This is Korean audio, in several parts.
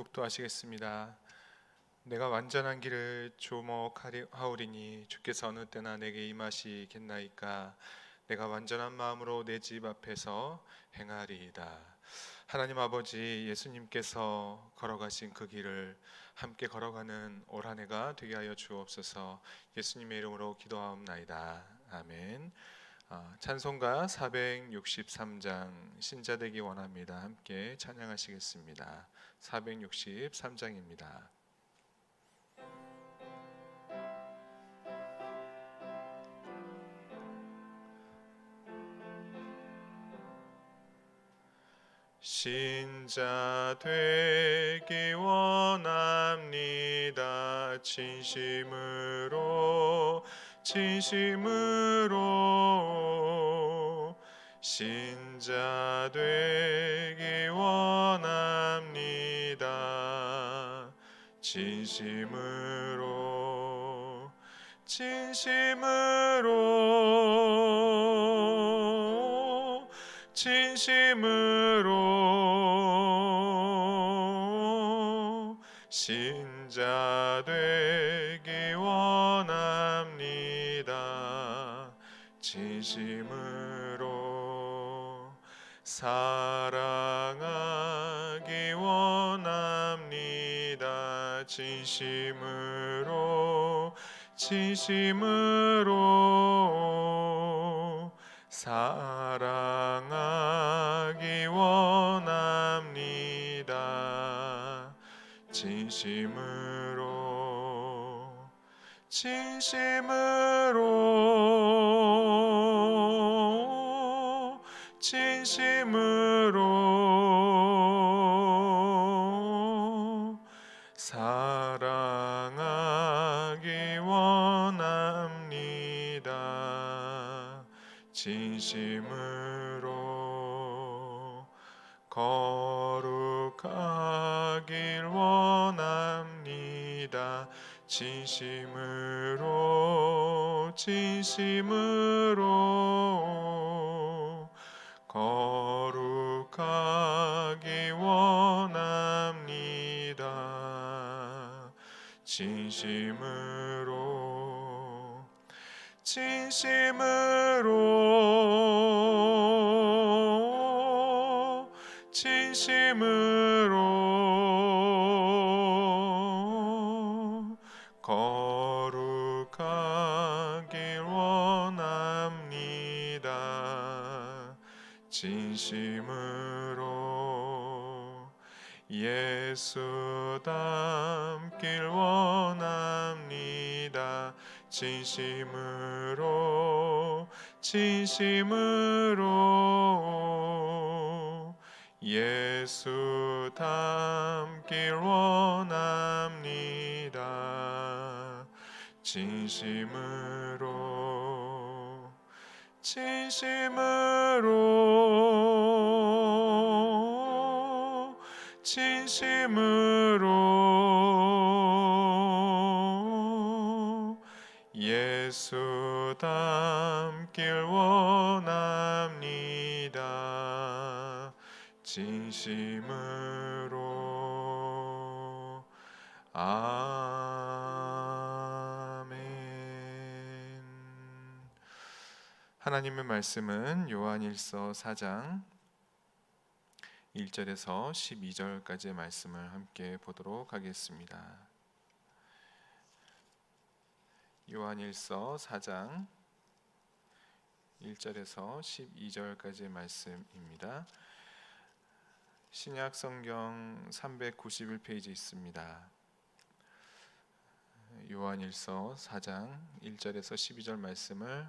묵도하시겠습니다. 내가 완전한 길을 조목하오리니 주께서 어느 때나 내게 임하시겠나이까 내가 완전한 마음으로 내 집 앞에서 행하리이다. 하나님 아버지 예수님께서 걸어가신 그 길을 함께 걸어가는 올 한 해가 되게 하여 주옵소서. 예수님의 이름으로 기도하옵나이다. 아멘. 아, 찬송가 463장 신자되기 원합니다. 함께 찬양하시겠습니다. 463장입니다. 신자 되기 원합니다. 진심으로 진심으로 신자 되기 원합니다. 진심으로 진심으로 진심으로 신자 되기 원합니다. 진심으로 사랑하기 원합니다. 진심으로 진심으로 사랑하기 원합니다. 진심으로 진심으로 진심으로 거룩하길 원합니다. 진심으로 진심으로 거룩하기 원합니다. 진심으로 진심으로 진심으로 거룩하길 원합니다. 진심으로 예수 닮길 원합니다. 진심으로 진심으로 예수 닮길 원합니다. 진심으로 진심으로 진심으로 하나님의 말씀은 요한일서 4장 1절에서 12절까지의 말씀을 함께 보도록 하겠습니다. 요한일서 4장 1절에서 12절까지의 말씀입니다. 신약 성경 391페이지 있습니다. 요한일서 4장 1절에서 12절 말씀을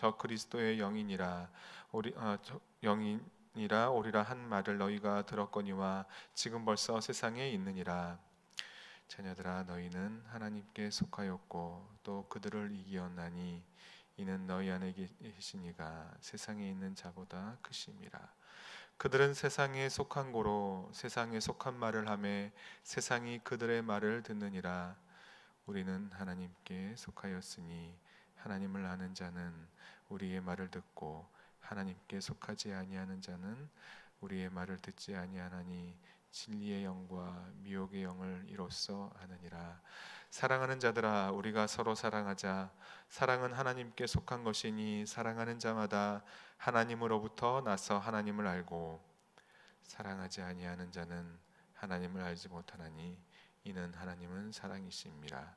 저 그리스도의 영이니라 우리 어, 저, 영이니라 오리라 한 말을 너희가 들었거니와 지금 벌써 세상에 있느니라. 자녀들아 너희는 하나님께 속하였고 또 그들을 이기었나니 이는 너희 안에 계신 이가 세상에 있는 자보다 크심이라. 그들은 세상에 속한 고로 세상에 속한 말을 하매 세상이 그들의 말을 듣느니라. 우리는 하나님께 속하였으니 하나님을 아는 자는 우리의 말을 듣고 하나님께 속하지 아니하는 자는 우리의 말을 듣지 아니하나니 진리의 영과 미혹의 영을 이로써 아느니라. 사랑하는 자들아 우리가 서로 사랑하자. 사랑은 하나님께 속한 것이니 사랑하는 자마다 하나님으로부터 나서 하나님을 알고 사랑하지 아니하는 자는 하나님을 알지 못하나니 이는 하나님은 사랑이심이라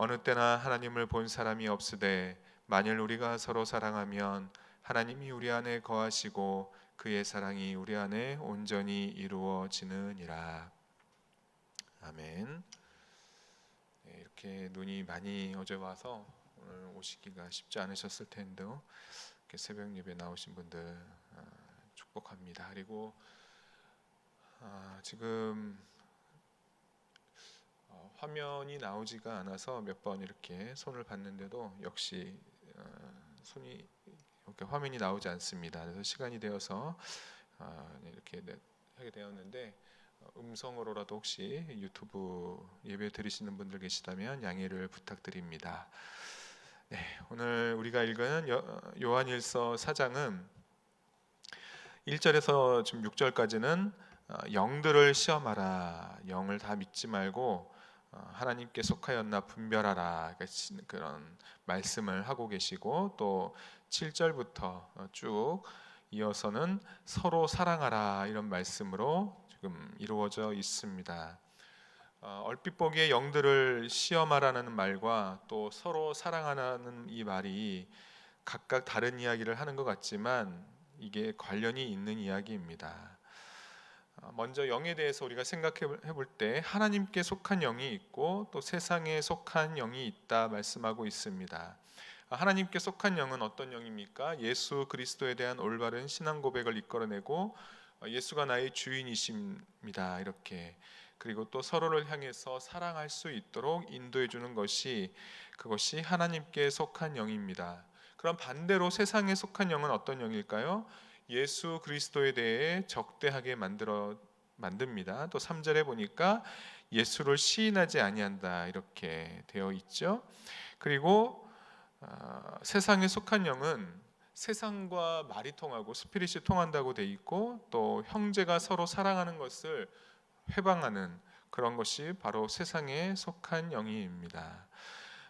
어느 때나 하나님을 본 사람이 없으되 만일 우리가 서로 사랑하면 하나님이 우리 안에 거하시고 그의 사랑이 우리 안에 온전히 이루어지느니라 아멘. 네, 이렇게 눈이 많이 어제 와서 오늘 오시기가 쉽지 않으셨을 텐데요. 이렇게 새벽 예배 나오신 분들 아, 축복합니다. 그리고 아, 지금 어, 화면이 나오지가 않아서 몇 번 이렇게 손을 봤는데도 역시 어, 손이 이렇게 화면이 나오지 않습니다. 그래서 시간이 되어서 아, 이렇게 하게 되었는데 어, 음성으로라도 혹시 유튜브 예배 드리시는 분들 계시다면 양해를 부탁드립니다. 네, 오늘 우리가 읽은 요- 요한일서 4장은 1절에서 지금 6절까지는 어, 영들을 시험하라. 영을 다 믿지 말고 어, 하나님께 속하였나 분별하라. 그러니까 시- 그런 말씀을 하고 계시고 또 7절부터 쭉 이어서는 서로 사랑하라 이런 말씀으로 지금 이루어져 있습니다. 어, 얼핏 보기에 영들을 시험하라는 말과 또 서로 사랑하라는 이 말이 각각 다른 이야기를 하는 것 같지만 이게 관련이 있는 이야기입니다. 어, 먼저 영에 대해서 우리가 생각해 볼 때 하나님께 속한 영이 있고 또 세상에 속한 영이 있다 말씀하고 있습니다. 아, 하나님께 속한 영은 어떤 영입니까? 예수 그리스도에 대한 올바른 신앙 고백을 이끌어내고 어, 예수가 나의 주인이십니다. 이렇게 그리고 또 서로를 향해서 사랑할 수 있도록 인도해 주는 것이 그것이 하나님께 속한 영입니다. 그럼 반대로 세상에 속한 영은 어떤 영일까요? 예수 그리스도에 대해 적대하게 만들어 만듭니다. 또 3절에 보니까 예수를 시인하지 아니한다 이렇게 되어 있죠. 그리고 어, 세상에 속한 영은 세상과 말이 통하고 스피릿이 통한다고 돼 있고 또 형제가 서로 사랑하는 것을 회방하는 그런 것이 바로 세상에 속한 영입니다.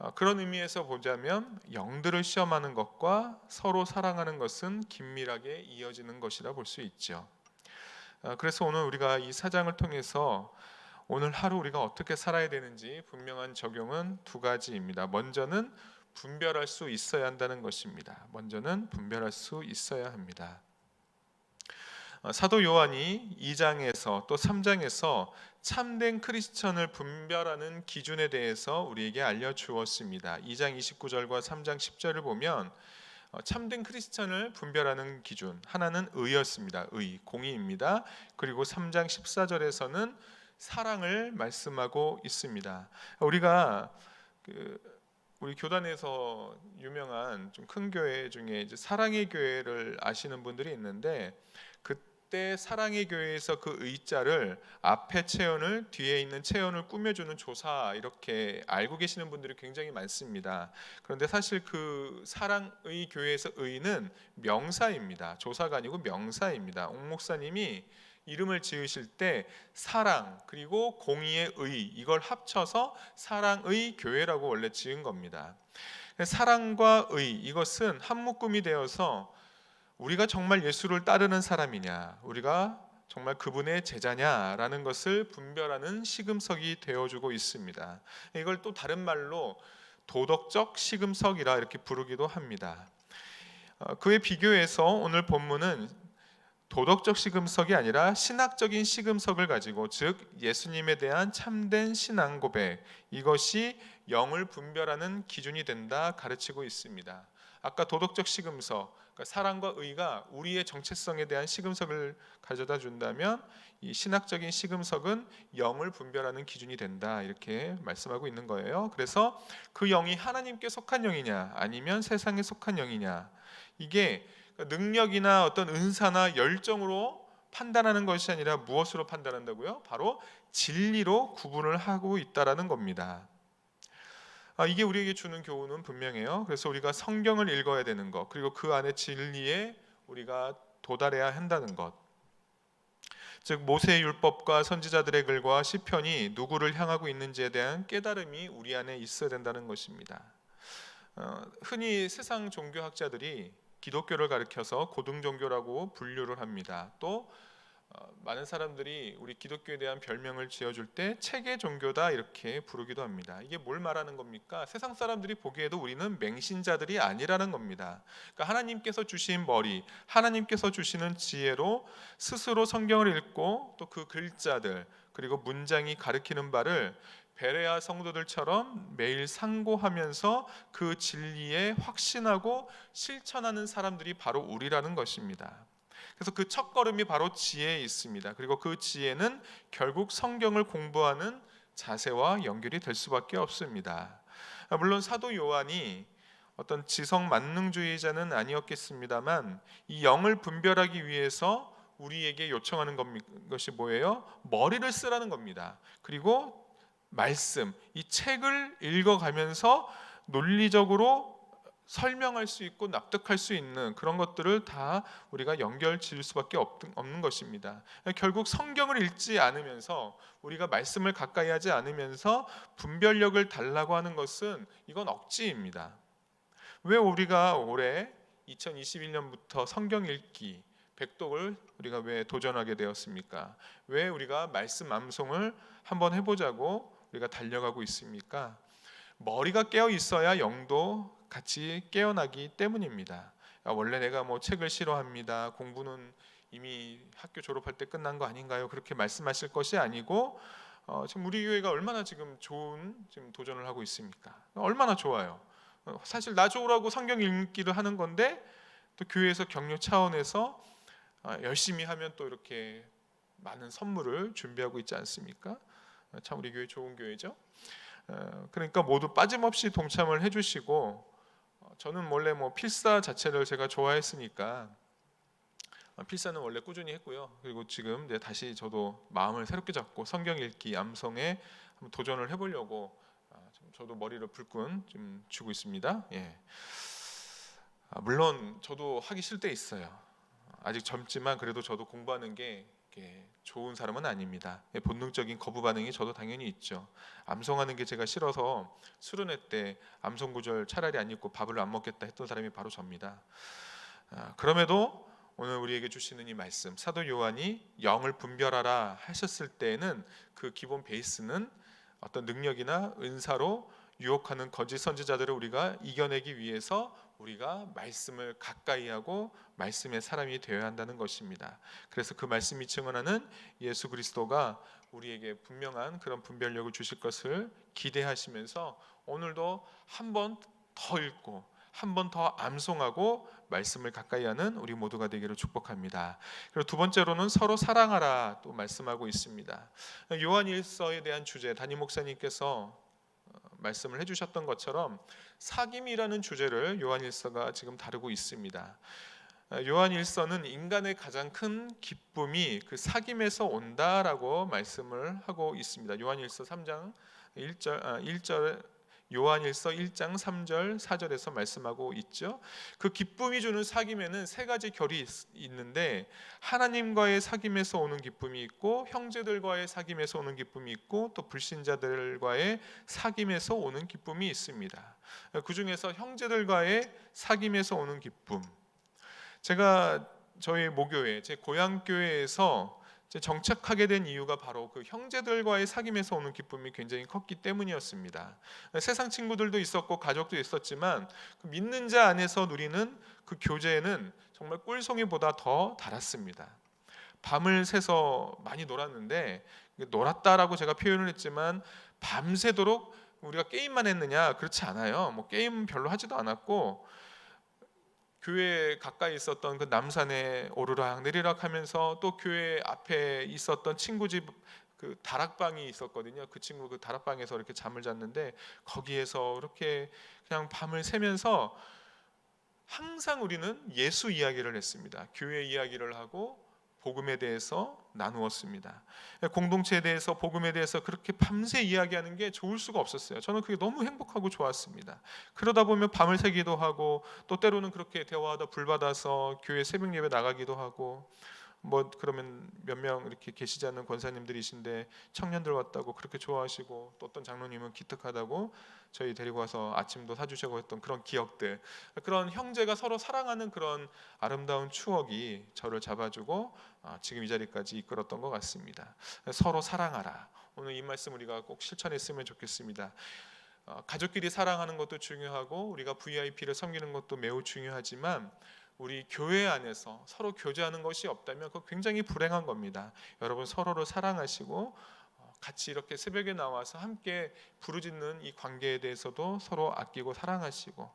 어, 그런 의미에서 보자면 영들을 시험하는 것과 서로 사랑하는 것은 긴밀하게 이어지는 것이라 볼 수 있죠. 어, 그래서 오늘 우리가 이 사장을 통해서 오늘 하루 우리가 어떻게 살아야 되는지 분명한 적용은 두 가지입니다. 먼저는 분별할 수 있어야 한다는 것입니다. 먼저는 분별할 수 있어야 합니다. 어, 사도 요한이 2장에서 또 3장에서 참된 크리스천을 분별하는 기준에 대해서 우리에게 알려 주었습니다. 2장 29절과 3장 10절을 보면 어, 참된 크리스천을 분별하는 기준 하나는 의였습니다. 의, 공의입니다. 그리고 3장 14절에서는 사랑을 말씀하고 있습니다. 우리가 그 우리 교단에서 유명한 좀 큰 교회 중에 사랑의 교회를 아시는 분들이 있는데 그때 사랑의 교회에서 그 의자를 앞에 체온을 뒤에 있는 체온을 꾸며주는 조사 이렇게 알고 계시는 분들이 굉장히 많습니다. 그런데 사실 그 사랑의 교회에서 의는 명사입니다. 조사가 아니고 명사입니다. 옥 목사님이 이름을 지으실 때 사랑 그리고 공의의 의 이걸 합쳐서 사랑의 교회라고 원래 지은 겁니다. 사랑과 의 이것은 한 묶음이 되어서 우리가 정말 예수를 따르는 사람이냐, 우리가 정말 그분의 제자냐라는 것을 분별하는 시금석이 되어주고 있습니다. 이걸 또 다른 말로 도덕적 시금석이라 이렇게 부르기도 합니다. 어, 그에 비교해서 오늘 본문은 도덕적 시금석이 아니라 신학적인 시금석을 가지고 즉 예수님에 대한 참된 신앙 고백 이것이 영을 분별하는 기준이 된다 가르치고 있습니다. 아까 도덕적 시금석 그러니까 사랑과 의가 우리의 정체성에 대한 시금석을 가져다 준다면 이 신학적인 시금석은 영을 분별하는 기준이 된다 이렇게 말씀하고 있는 거예요. 그래서 그 영이 하나님께 속한 영이냐 아니면 세상에 속한 영이냐 이게 능력이나 어떤 은사나 열정으로 판단하는 것이 아니라 무엇으로 판단한다고요? 바로 진리로 구분을 하고 있다라는 겁니다. 아, 이게 우리에게 주는 교훈은 분명해요. 그래서 우리가 성경을 읽어야 되는 것, 그리고 그 안에 진리에 우리가 도달해야 한다는 것. 즉 모세의 율법과 선지자들의 글과 시편이 누구를 향하고 있는지에 대한 깨달음이 우리 안에 있어야 된다는 것입니다. 어, 흔히 세상 종교학자들이 기독교를 가리켜서 고등 종교라고 분류를 합니다. 또 어, 많은 사람들이 우리 기독교에 대한 별명을 지어줄 때 체계 종교다 이렇게 부르기도 합니다. 이게 뭘 말하는 겁니까? 세상 사람들이 보기에도 우리는 맹신자들이 아니라는 겁니다. 그러니까 하나님께서 주신 머리, 하나님께서 주시는 지혜로 스스로 성경을 읽고 또 그 글자들 그리고 문장이 가리키는 바를 베레아 성도들처럼 매일 상고하면서 그 진리에 확신하고 실천하는 사람들이 바로 우리라는 것입니다. 그래서 그 첫 걸음이 바로 지혜에 있습니다. 그리고 그 지혜는 결국 성경을 공부하는 자세와 연결이 될 수밖에 없습니다. 물론 사도 요한이 어떤 지성 만능주의자는 아니었겠습니다만 이 영을 분별하기 위해서 우리에게 요청하는 것이 뭐예요? 머리를 쓰라는 겁니다. 그리고 말씀, 이 책을 읽어가면서 논리적으로 설명할 수 있고 납득할 수 있는 그런 것들을 다 우리가 연결 지을 수밖에 없는 것입니다. 결국 성경을 읽지 않으면서 우리가 말씀을 가까이 하지 않으면서 분별력을 달라고 하는 것은 이건 억지입니다. 왜 우리가 올해 2021년부터 성경 읽기 백독을 우리가 왜 도전하게 되었습니까? 왜 우리가 말씀 암송을 한번 해보자고 우리가 달려가고 있습니까? 머리가 깨어 있어야 영도 같이 깨어나기 때문입니다. 아, 원래 내가 뭐 책을 싫어합니다. 공부는 이미 학교 졸업할 때 끝난 거 아닌가요? 그렇게 말씀하실 것이 아니고 어, 지금 우리 교회가 얼마나 지금 좋은 지금 도전을 하고 있습니까? 얼마나 좋아요. 어, 사실 나 좋으라고 성경 읽기를 하는 건데 또 교회에서 격려 차원에서 어, 열심히 하면 또 이렇게 많은 선물을 준비하고 있지 않습니까? 어, 참 우리 교회 좋은 교회죠. 어, 그러니까 모두 빠짐없이 동참을 해주시고 저는 원래 뭐 필사 자체를 제가 좋아했으니까 어, 필사는 원래 꾸준히 했고요. 그리고 지금 이제 다시 저도 마음을 새롭게 잡고 성경 읽기 한번 도전을 해보려고 아, 저도 머리를 불끈 좀 주고 있습니다. 예. 아, 물론 저도 하기 싫을 때 있어요. 아직 젊지만 그래도 저도 공부하는 게 좋은 사람은 아닙니다. 예, 본능적인 거부 반응이 저도 당연히 있죠. 암송하는 게 제가 싫어서 수련회 때 암송 구절 차라리 안 읽고 밥을 안 먹겠다 했던 사람이 바로 접니다. 아, 그럼에도 오늘 우리에게 주시는 이 말씀 사도 요한이 영을 분별하라 하셨을 때에는 그 기본 베이스는 어떤 능력이나 은사로 유혹하는 거짓 선지자들을 우리가 이겨내기 위해서 우리가 말씀을 가까이 하고 말씀의 사람이 되어야 한다는 것입니다. 그래서 그 말씀이 증언하는 예수 그리스도가 우리에게 분명한 그런 분별력을 주실 것을 기대하시면서 오늘도 한 번 더 읽고 한 번 더 암송하고 말씀을 가까이 하는 우리 모두가 되기를 축복합니다. 그리고 두 번째로는 서로 사랑하라 또 말씀하고 있습니다. 요한일서에 대한 주제 담임 목사님께서 말씀을 해주셨던 것처럼 사귐이라는 주제를 요한일서가 지금 다루고 있습니다. 요한일서는 인간의 가장 큰 기쁨이 그 사귐에서 온다라고 말씀을 하고 있습니다. 요한일서 3장 1절 1절 요한일서 1장 3절 4절에서 말씀하고 있죠. 그 기쁨이 주는 사귐에는 세 가지 결이 있는데 하나님과의 사귐에서 오는 기쁨이 있고 형제들과의 사귐에서 오는 기쁨이 있고 또 불신자들과의 사귐에서 오는 기쁨이 있습니다. 그 중에서 형제들과의 사귐에서 오는 기쁨. 제가 저희 모교회 제 고향 교회에서 정착하게 된 이유가 바로 그 형제들과의 사귐에서 오는 기쁨이 굉장히 컸기 때문이었습니다. 세상 친구들도 있었고 가족도 있었지만 그 믿는 자 안에서 누리는 그 교제는 정말 꿀송이보다 더 달았습니다. 밤을 새서 많이 놀았는데 놀았다라고 제가 표현을 했지만 밤새도록 우리가 게임만 했느냐 그렇지 않아요. 뭐 게임 별로 하지도 않았고 교회 가까이 있었던 그 남산에 오르락 내리락 하면서 또 교회 앞에 있었던 친구 집 그 다락방이 있었거든요. 그 친구 그 다락방에서 이렇게 잠을 잤는데 거기에서 이렇게 그냥 밤을 새면서 항상 우리는 예수 이야기를 했습니다. 교회 이야기를 하고 복음에 대해서 나누었습니다. 공동체에 대해서 복음에 대해서 그렇게 밤새 이야기하는 게 좋을 수가 없었어요. 저는 그게 너무 행복하고 좋았습니다. 그러다 보면 밤을 새기도 하고 또 때로는 그렇게 대화하다 불 받아서 교회 새벽 예배 나가기도 하고 뭐 그러면 몇 명 이렇게 계시지 않는 권사님들이신데 청년들 왔다고 그렇게 좋아하시고 또 어떤 장로님은 기특하다고 저희 데리고 와서 아침도 사주시고 했던 그런 기억들 그런 형제가 서로 사랑하는 그런 아름다운 추억이 저를 잡아주고 아, 지금 이 자리까지 이끌었던 것 같습니다. 서로 사랑하라. 오늘 이 말씀 우리가 꼭 실천했으면 좋겠습니다. 어, 가족끼리 사랑하는 것도 중요하고 우리가 VIP를 섬기는 것도 매우 중요하지만 우리 교회 안에서 서로 교제하는 것이 없다면 그거 굉장히 불행한 겁니다. 여러분 서로를 사랑하시고 어, 같이 이렇게 새벽에 나와서 함께 부르짖는 이 관계에 대해서도 서로 아끼고 사랑하시고 어,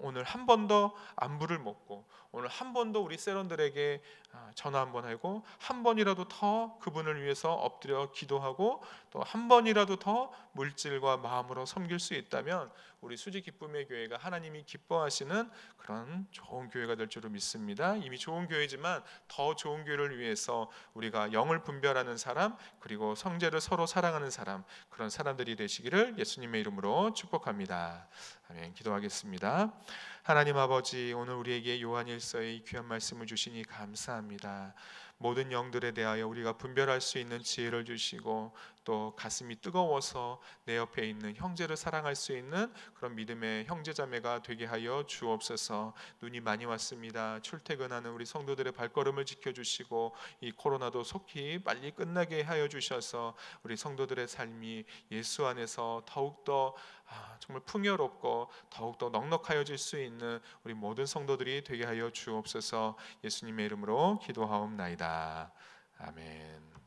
오늘 한 번 더 안부를 묻고 오늘 한 번 더 우리 세런들에게 아, 전화 한 번 하고 한 번이라도 더 그분을 위해서 엎드려 기도하고 또 한 번이라도 더 물질과 마음으로 섬길 수 있다면 우리 수지 기쁨의 교회가 하나님이 기뻐하시는 그런 좋은 교회가 될 줄을 믿습니다. 이미 좋은 교회지만 더 좋은 교회를 위해서 우리가 영을 분별하는 사람 그리고 성제를 서로 사랑하는 사람 그런 사람들이 되시기를 예수님의 이름으로 축복합니다. 아멘. 기도하겠습니다. 하나님 아버지 오늘 우리에게 요한일서의 귀한 말씀을 주시니 감사합니다. 모든 영들에 대하여 우리가 분별할 수 있는 지혜를 주시고 또 가슴이 뜨거워서 내 옆에 있는 형제를 사랑할 수 있는 그런 믿음의 형제자매가 되게 하여 주옵소서. 눈이 많이 왔습니다. 출퇴근하는 우리 성도들의 발걸음을 지켜 주시고 이 코로나도 속히 빨리 끝나게 하여 주셔서 우리 성도들의 삶이 예수 안에서 더욱더 아, 정말 풍요롭고 더욱더 넉넉하여질 수 있는 우리 모든 성도들이 되게 하여 주옵소서 예수님의 이름으로 기도하옵나이다. 아멘.